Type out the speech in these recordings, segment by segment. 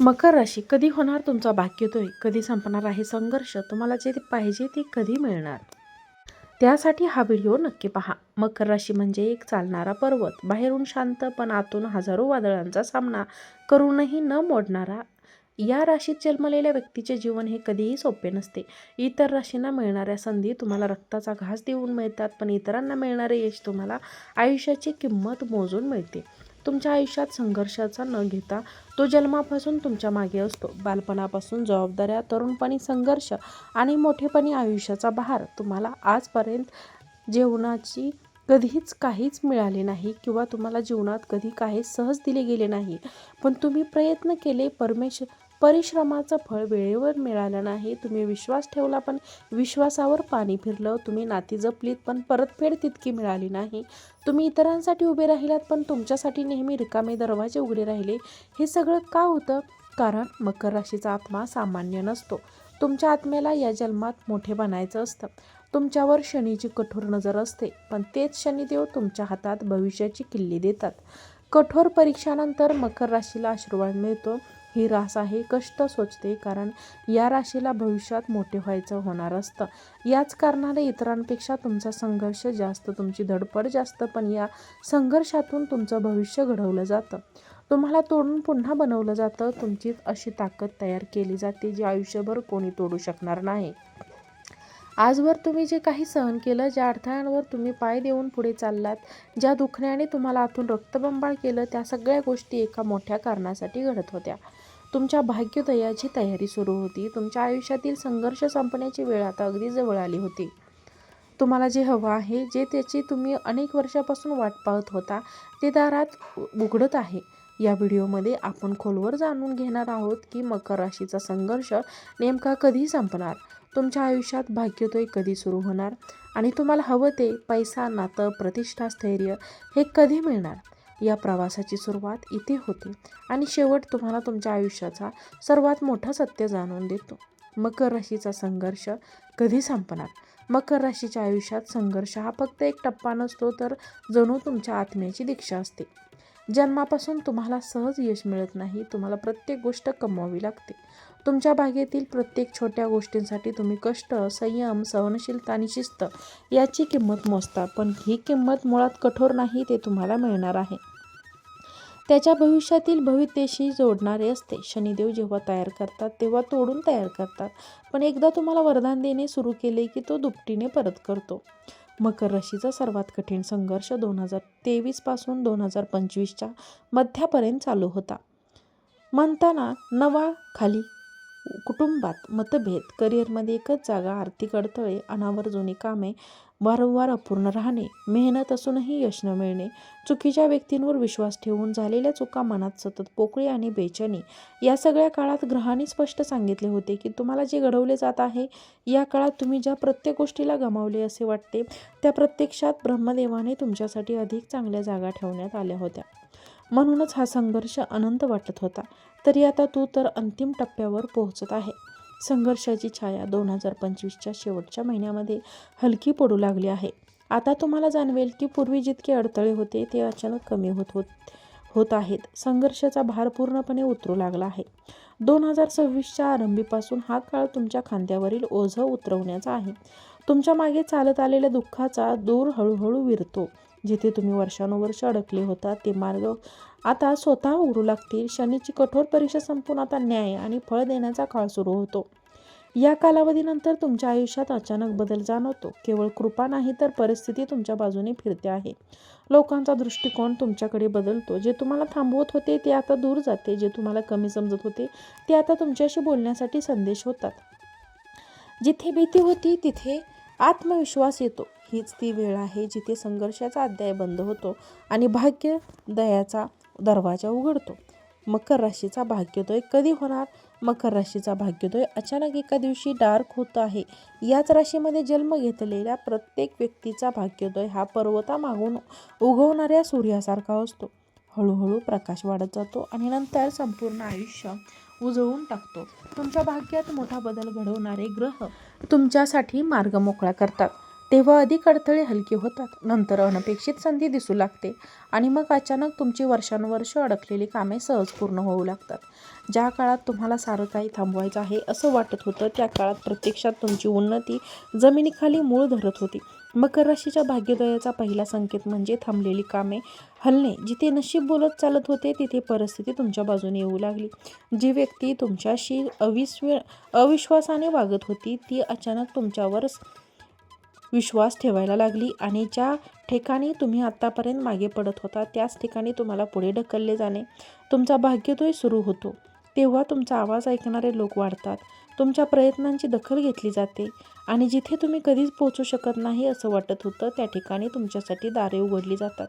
मकर राशी कधी होणार? तुमचा भाग्योदय कधी संपणार आहे संघर्ष? तुम्हाला जे पाहिजे ते कधी मिळणार? त्यासाठी हा व्हिडिओ नक्की पहा. मकर राशी म्हणजे एक चालणारा पर्वत. बाहेरून शांत पण आतून हजारो वादळांचा सामना करूनही न मोडणारा या राशीत जन्मलेल्या व्यक्तीचे जीवन हे कधीही सोपे नसते. इतर राशींना मिळणाऱ्या संधी तुम्हाला रक्ताचा घास देऊन मिळतात पण इतरांना मिळणारे यश तुम्हाला आयुष्याची किंमत मोजून मिळते. तुमच्या आयुष्यात संघर्षाचा न घेता तो जन्मापासून तुमच्या मागे असतो. बालपणापासून जबाबदाऱ्या तरुणपणी संघर्ष आणि मोठेपणी आयुष्याचा बहार तुम्हाला आजपर्यंत जेवणाची कधीच काहीच मिळाले नाही किंवा तुम्हाला जीवनात कधी काही सहज दिले गेले नाही. पण तुम्ही प्रयत्न केले परमेश्वर परिश्रमाचं फळ वेळेवर मिळालं नाही. तुम्ही विश्वास ठेवला पण विश्वासावर पाणी फिरलं. तुम्ही नाती जपलीत पण परतफेड तितकी मिळाली नाही. तुम्ही इतरांसाठी उभे राहिलात पण तुमच्यासाठी नेहमी रिकामे दरवाजे उघडे राहिले. हे सगळं का होतं? कारण मकर राशीचा आत्मा सामान्य नसतो. तुमच्या आत्म्याला या जन्मात मोठे बनायचं असतं. तुमच्यावर शनीची कठोर नजर असते पण तेच शनिदेव तुमच्या हातात भविष्याची किल्ली देतात. कठोर परीक्षानंतर मकर राशीला आशीर्वाद मिळतो. ही रास आहे कष्ट सोचते कारण या राशीला भविष्यात मोठे व्हायचं होणार असतं. याच कारणाने इतरांपेक्षा तुमचा संघर्ष जास्त तुमची धडपड जास्त पण या संघर्षातून तुमचं भविष्य घडवलं जातं. तुम्हाला तोडून पुन्हा बनवलं जातं. तुमची अशी ताकद तयार केली जाते जी आयुष्यभर कोणी तोडू शकणार नाही. आजवर तुम्ही जे काही सहन केलं ज्या अडथळ्यांवर तुम्ही पाय देऊन पुढे चाललात ज्या दुखण्याने तुम्हाला आतून रक्तबंबाळ केलं त्या सगळ्या गोष्टी एका मोठ्या कारणासाठी घडत होत्या. तुमच्या भाग्योदयाची तयारी सुरू होती. तुमच्या आयुष्यातील संघर्ष संपण्याची वेळ आता अगदी जवळ आली होती. तुम्हाला जे हवं आहे जे त्याची तुम्ही अनेक वर्षापासून वाट पाहत होता ते दारात उघडत आहे. या व्हिडिओमध्ये आपण खोलवर जाणून घेणार आहोत की मकर राशीचा संघर्ष नेमका कधी संपणार? तुमच्या आयुष्यात भाग्योदय कधी सुरू होणार? आणि तुम्हाला हवं ते पैसा नातं प्रतिष्ठा स्थैर्य हे कधी मिळणार? या प्रवासाची सुरुवात इथे होते. आणि शेवट तुम्हाला तुमच्या आयुष्याचा सर्वात मोठा सत्य जाणून देतो. मकर राशीचा संघर्ष कधी संपणार? मकर राशीच्या आयुष्यात संघर्ष हा फक्त एक टप्पा नसतो तर जणू तुमच्या आत्म्याची दीक्षा असते. जन्मापासून तुम्हाला सहज यश मिळत नाही तुम्हाला प्रत्येक गोष्ट कमवावी लागते. तुमच्या बागेतील प्रत्येक छोट्या गोष्टींसाठी तुम्ही कष्ट संयम सहनशीलता आणि शिस्त याची किंमत मोजता. पण ही किंमत मुळात कठोर नाही ते तुम्हाला मिळणार आहे. त्याच्या भविष्यातील भवितेशी जोडणारे असते. शनिदेव जेव्हा तयार करतात तेव्हा तोडून तयार करतात. पण एकदा तुम्हाला वरदान देणे सुरू केले की तो दुपटीने परत करतो. मकर राशीचा सर्वात कठीण संघर्ष दोन हजार तेवीसपासून दोन हजार पंचवीसच्या मध्यापर्यंत चालू होता. म्हणताना नवा खाली कुटुंबात मतभेद करिअरमध्ये एकच जागा आर्थिक अडथळे अनावर जुनी कामे वारंवार अपूर्ण राहणे मेहनत असूनही यश न मिळणे चुकीच्या व्यक्तींवर विश्वास ठेवून झालेल्या चुका मनात सतत पोकळी आणि बेचैनी या सगळ्या काळात ग्रहांनी स्पष्ट सांगितले होते की तुम्हाला जे घडवले जात आहे या काळात तुम्ही ज्या प्रत्येक गोष्टीला गमावले असे वाटते त्या प्रत्यक्षात ब्रह्मदेवाने तुमच्यासाठी अधिक चांगल्या जागा ठेवण्यात आल्या होत्या. म्हणूनच हा संघर्ष अनंत वाटत होता. तरी आता तू तर अंतिम टप्प्यावर पोहोचत आहे. संघर्षाची छाया दोन हजार पंचवीसच्या शेवटच्या महिन्यामध्ये हलकी पडू लागली आहे. आता तुम्हाला जाणवेल की पूर्वी जितके अडथळे होते ते अचानक कमी होत होत होत आहेत. संघर्षाचा भार पूर्णपणे उतरू लागला आहे. दोन हजार सव्वीसच्या आरंभीपासून हा काळ तुमच्या खांद्यावरील ओझं उतरवण्याचा आहे. तुमच्या मागे चालत आलेल्या दुःखाचा दूर हळूहळू विरतो. जिथे तुम्ही वर्षानुवर्ष अडकले होता ते मार्ग आता स्वतः उघडू लागतील. शनीची कठोर परीक्षा संपून आता न्याय आणि फळ देण्याचा काळ सुरू होतो. या कालावधीनंतर तुमच्या आयुष्यात अचानक बदल जाणवतो. केवळ कृपा नाही तर परिस्थिती तुमच्या बाजूने फिरते आहे. लोकांचा दृष्टिकोन तुमच्याकडे बदलतो. जे तुम्हाला थांबवत होते ते आता दूर जाते. जे तुम्हाला कमी समजत होते ते आता तुमच्याशी बोलण्यासाठी संदेश होतात. जिथे भीती होती तिथे आत्मविश्वास येतो. हीच ती वेळ आहे जिथे संघर्षाचा अध्याय बंद होतो आणि भाग्य दयाचा दरवाजा उघडतो. मकर राशीचा भाग्योदय कधी होणार? मकर राशीचा भाग्योदय अचानक एका दिवशी डार्क होत आहे. याच राशीमध्ये जन्म घेतलेल्या प्रत्येक व्यक्तीचा भाग्योदय हा पर्वतामागून उगवणाऱ्या सूर्यासारखा असतो. हळूहळू प्रकाश वाढत जातो आणि नंतर संपूर्ण आयुष्य उजळून टाकतो. तुमच्या भाग्यात मोठा बदल घडवणारे ग्रह तुमच्यासाठी मार्ग मोकळा करतात. तेव्हा अधिक अडथळे हलके होतात. नंतर अनपेक्षित संधी दिसू लागते आणि मग अचानक तुमची वर्षानुवर्ष अडकलेली कामे सहज पूर्ण होऊ लागतात. ज्या काळात तुम्हाला सारं काही थांबवायचं आहे असं वाटत होतं त्या काळात प्रत्यक्षात तुमची उन्नती जमिनीखाली मूळ धरत होती. मकर राशीच्या भाग्योदयाचा पहिला संकेत म्हणजे थांबलेली कामे हलणे. जिथे नशीब बोलत चालत होते तिथे परिस्थिती तुमच्या बाजूने येऊ लागली. जी व्यक्ती तुमच्याशी अविस्व अविश्वासाने वागत होती ती अचानक तुमच्यावर विश्वास ठेवायला लागली आणि ज्या ठिकाणी तुम्ही आत्तापर्यंत मागे पडत होता त्याच ठिकाणी तुम्हाला पुढे ढकलले जाणे. तुमचा भाग्योदय सुरू होतो. तेव्हा तुमचा आवाज ऐकणारे लोक वाढतात. तुमच्या प्रयत्नांची दखल घेतली जाते. आणि जिथे तुम्ही कधीच पोहोचू शकत नाही असं वाटत होतं त्या ठिकाणी तुमच्यासाठी दारे उघडली जातात.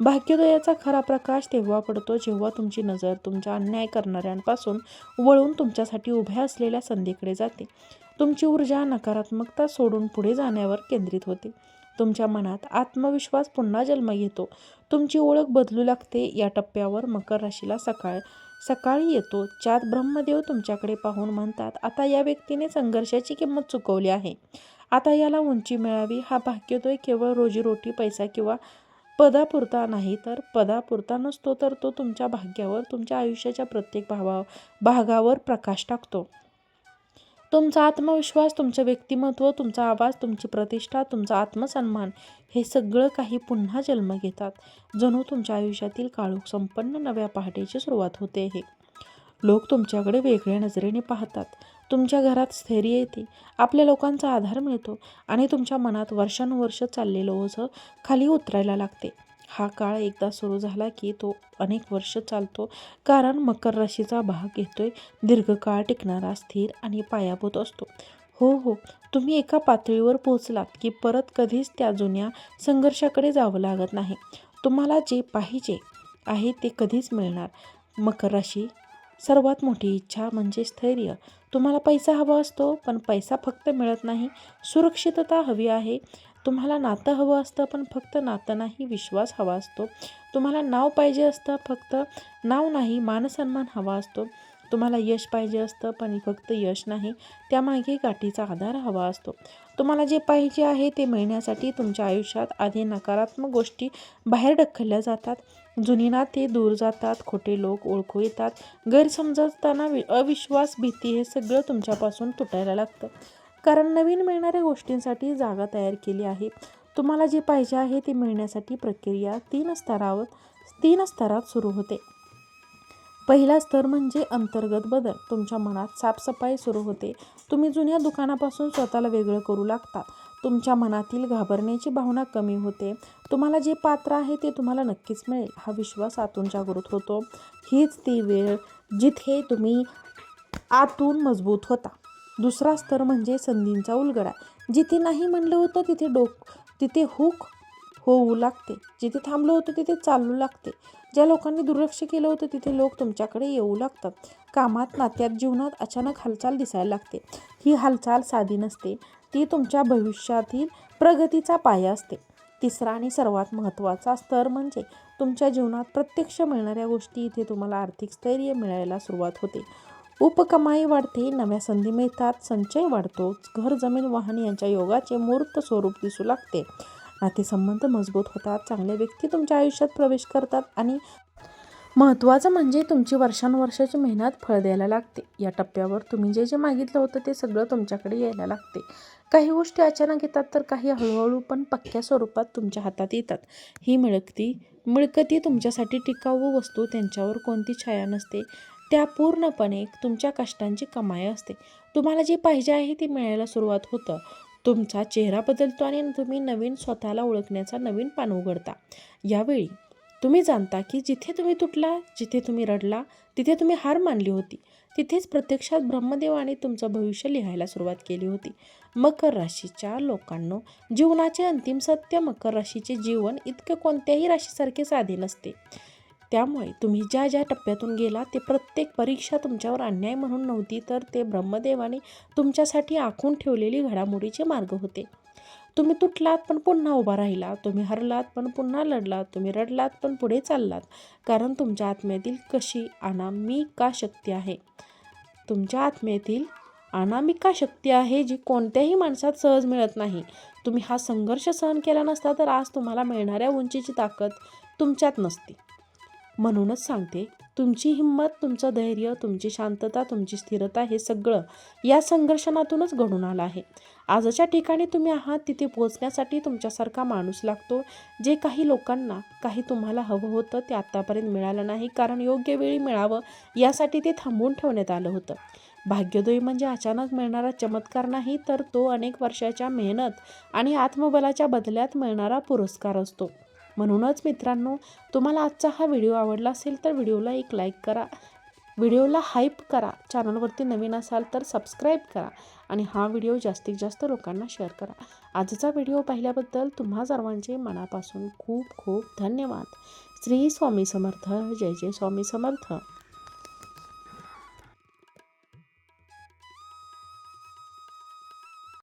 भाग्योदयाचा खरा प्रकाश तेव्हा पडतो जेव्हा तुमची नजर तुमच्या अन्याय करणाऱ्यांपासून वळून तुमच्यासाठी उभ्या असलेल्या संधीकडे जाते. तुमची ऊर्जा नकारात्मकता सोडून पुढे जाण्यावर केंद्रित होते. तुमच्या मनात आत्मविश्वास पुन्हा जन्म घेतो. तुमची ओळख बदलू लागते. या टप्प्यावर मकर राशीला सकाळ सकाळी येतो. ज्यात ब्रह्मदेव तुमच्याकडे पाहून म्हणतात आता या व्यक्तीने संघर्षाची किंमत चुकवली आहे. आता याला उंची मिळावी. हा भाग्योदय केवळ रोजीरोटी पैसा किंवा पदापुरता नाही तर पदापुरता नसतो तर तो तुमच्या भाग्यावर तुमच्या आयुष्याच्या प्रत्येक भावा भागावर प्रकाश टाकतो. तुमचा आत्मविश्वास तुमचं व्यक्तिमत्व तुमचा आवाज तुमची प्रतिष्ठा तुमचा आत्मसन्मान हे सगळं काही पुन्हा जन्म घेतात जणू तुमच्या आयुष्यातील काळोख संपन्न नव्या पहाटेची सुरुवात होते हे. लोक तुमच्याकडे वेगळ्या नजरेने पाहतात. तुमच्या घरात स्थैर्य येते. आपल्या लोकांचा आधार मिळतो आणि तुमच्या मनात वर्षानुवर्ष चाललेलं ओझं खाली उतरायला लागते. हा काळ एकदा सुरू झाला की तो अनेक वर्ष चालतो. कारण मकर राशीचा भाग येतोय दीर्घकाळ टिकणारा स्थिर आणि पायाभूत असतो. हो हो तुम्ही एका पातळीवर पोहोचलात की परत कधीच त्या जुन्या संघर्षाकडे जावं लागत नाही. तुम्हाला जे पाहिजे आहे ते कधीच मिळणार. मकर राशी सर्वात मोठी इच्छा म्हणजे स्थैर्य. तुम्हाला पैसा हवा असतो पण पैसा फक्त मिळत नाही. सुरक्षितता हवी आहे. तुम्हाला नातं हवं असतं पण फक्त नातं नाही विश्वास हवा असतो. तुम्हाला नाव पाहिजे असतं फक्त नाव नाही मानसन्मान हवा असतो. तुम्हाला यश पाहिजे असतं पण फक्त यश नाही त्यामागे गाठीचा आधार हवा असतो. तुम्हाला जे पाहिजे आहे ते मिळण्यासाठी तुमच्या आयुष्यात आधी नकारात्मक गोष्टी बाहेर ढकलल्या जातात. जुनी नाते दूर जातात खोटे लोक ओळखू येतात. गैरसमजताना वि अविश्वास भीती हे सगळं तुमच्यापासून तुटायला लागतं. कारण नवीन मिळणाऱ्या गोष्टींसाठी जागा तयार केली आहे. तुम्हाला जे पाहिजे आहे ते मिळण्यासाठी प्रक्रिया तीन स्तरावर तीन स्तरात सुरू होते. पहिला स्तर म्हणजे अंतर्गत बदल. तुमच्या मनात साफसफाई सुरू होते. तुम्ही जुन्या दुकानापासून स्वतःला वेगळं करू लागता तुमच्या मनातील घाबरण्याची भावना कमी होते. तुम्हाला जे पात्र आहे ते तुम्हाला नक्कीच मिळेल. हा विश्वास आतून जागृत होतो. हीच ती वेळ जिथे तुम्ही आतून मजबूत होता. दुसरा स्तर म्हणजे संधींचा उलगडा. जिथे नाही म्हणलं होतं तिथे डोक तिथे हुक होऊ लागते. जिथे थांबलं होतं तिथे चालू लागते. ज्या लोकांनी दुर्लक्ष केलं होतं तिथे लोक तुमच्याकडे येऊ लागतात. कामात नात्यात जीवनात अचानक हालचाल दिसायला लागते. ही हालचाल साधी नसते. ती तुमच्या भविष्यातील प्रगतीचा पाया असते. तिसरा आणि सर्वात महत्त्वाचा स्तर म्हणजे तुमच्या जीवनात प्रत्यक्ष मिळणाऱ्या गोष्टी इथे तुम्हाला आर्थिक स्थैर्य मिळायला सुरुवात होते. उपकमाई वाढते नव्या संधी मिळतात संचय वाढतो घर जमीन वाहन यांच्या योगाचे मूर्त स्वरूप दिसू लागते. नातेसंबंध मजबूत होतात चांगल्या व्यक्ती तुमच्या आयुष्यात प्रवेश करतात आणि महत्त्वाचं म्हणजे तुमची वर्षानुवर्षाची मेहनत फळ द्यायला लागते. या टप्प्यावर तुम्ही जे जे मागितलं होतं ते सगळं तुमच्याकडे यायला लागते. काही गोष्टी अचानक येतात तर काही हळूहळू पण पक्क्या स्वरूपात तुमच्या हातात येतात. ही मिळकती मिळकती तुमच्यासाठी टिकाऊ वस्तू त्यांच्यावर कोणती छाया नसते. त्या पूर्णपणे तुमच्या कष्टांची कमाई असते. तुम्हाला जे पाहिजे आहे ते मिळायला सुरुवात होतं. तुमचा चेहरा बदलतो आणि तुम्ही नवीन स्वतःला ओळखण्याचा नवीन पान उघडता. यावेळी तुम्ही जाणता की जिथे तुम्ही तुटला जिथे तुम्ही रडला तिथे तुम्ही हार मानली होती. तिथेच प्रत्यक्षात ब्रह्मदेवाने तुमचं भविष्य लिहायला सुरुवात केली होती. मकर राशीच्या लोकांनो जीवनाचे अंतिम सत्य मकर राशीचे जीवन इतकं कोणत्याही राशीसारखे साधे नसते. त्यामुळे तुम्ही ज्या ज्या टप्प्यातून गेला ते प्रत्येक परीक्षा तुमच्यावर अन्याय म्हणून नव्हती तर ते ब्रह्मदेवाने तुमच्यासाठी आखून ठेवलेली घडामोडीचे मार्ग होते. तुम्ही तुटलात पण पुन्हा उभा राहिला तुम्ही हरलात पण पुन्हा लढलात. तुम्ही रडलात पण पुढे चाललात. कारण तुमच्या आत्म्यातील कशी अनामिका शक्ती आहे? तुमच्या आत्म्यातील अनामिका शक्ती आहे जी कोणत्याही माणसात सहज मिळत नाही. तुम्ही हा संघर्ष सहन केला नसता तर आज तुम्हाला मिळणाऱ्या उंचीची ताकद तुमच्यात नसते. म्हणूनच सांगते तुमची हिंमत तुमचं धैर्य तुमची शांतता तुमची स्थिरता हे सगळं या संघर्षणातूनच घडून आलं आहे. आजच्या ठिकाणी तुम्ही आहात तिथे पोहोचण्यासाठी तुमच्यासारखा माणूस लागतो. जे काही लोकांना काही तुम्हाला हवं होतं ते आत्तापर्यंत मिळालं नाही कारण योग्य वेळी मिळावं यासाठी ते थांबवून ठेवण्यात आलं होतं. भाग्योदय म्हणजे अचानक मिळणारा चमत्कार नाही तर तो अनेक वर्षाच्या मेहनत आणि आत्मबलाच्या बदल्यात मिळणारा पुरस्कार असतो. म्हणूनच मित्रांनो तुम्हाला आजचा हा व्हिडिओ आवडला असेल तर व्हिडिओला एक लाईक करा. व्हिडिओला हाईप करा. चॅनलवरती नवीन असाल तर सबस्क्राईब करा आणि हा व्हिडिओ जास्तीत जास्त लोकांना शेअर करा. आजचा व्हिडिओ पाहिल्याबद्दल तुम्हा सर्वांचे मनापासून खूप खूप धन्यवाद. श्री स्वामी समर्थ. जय जय स्वामी समर्थ.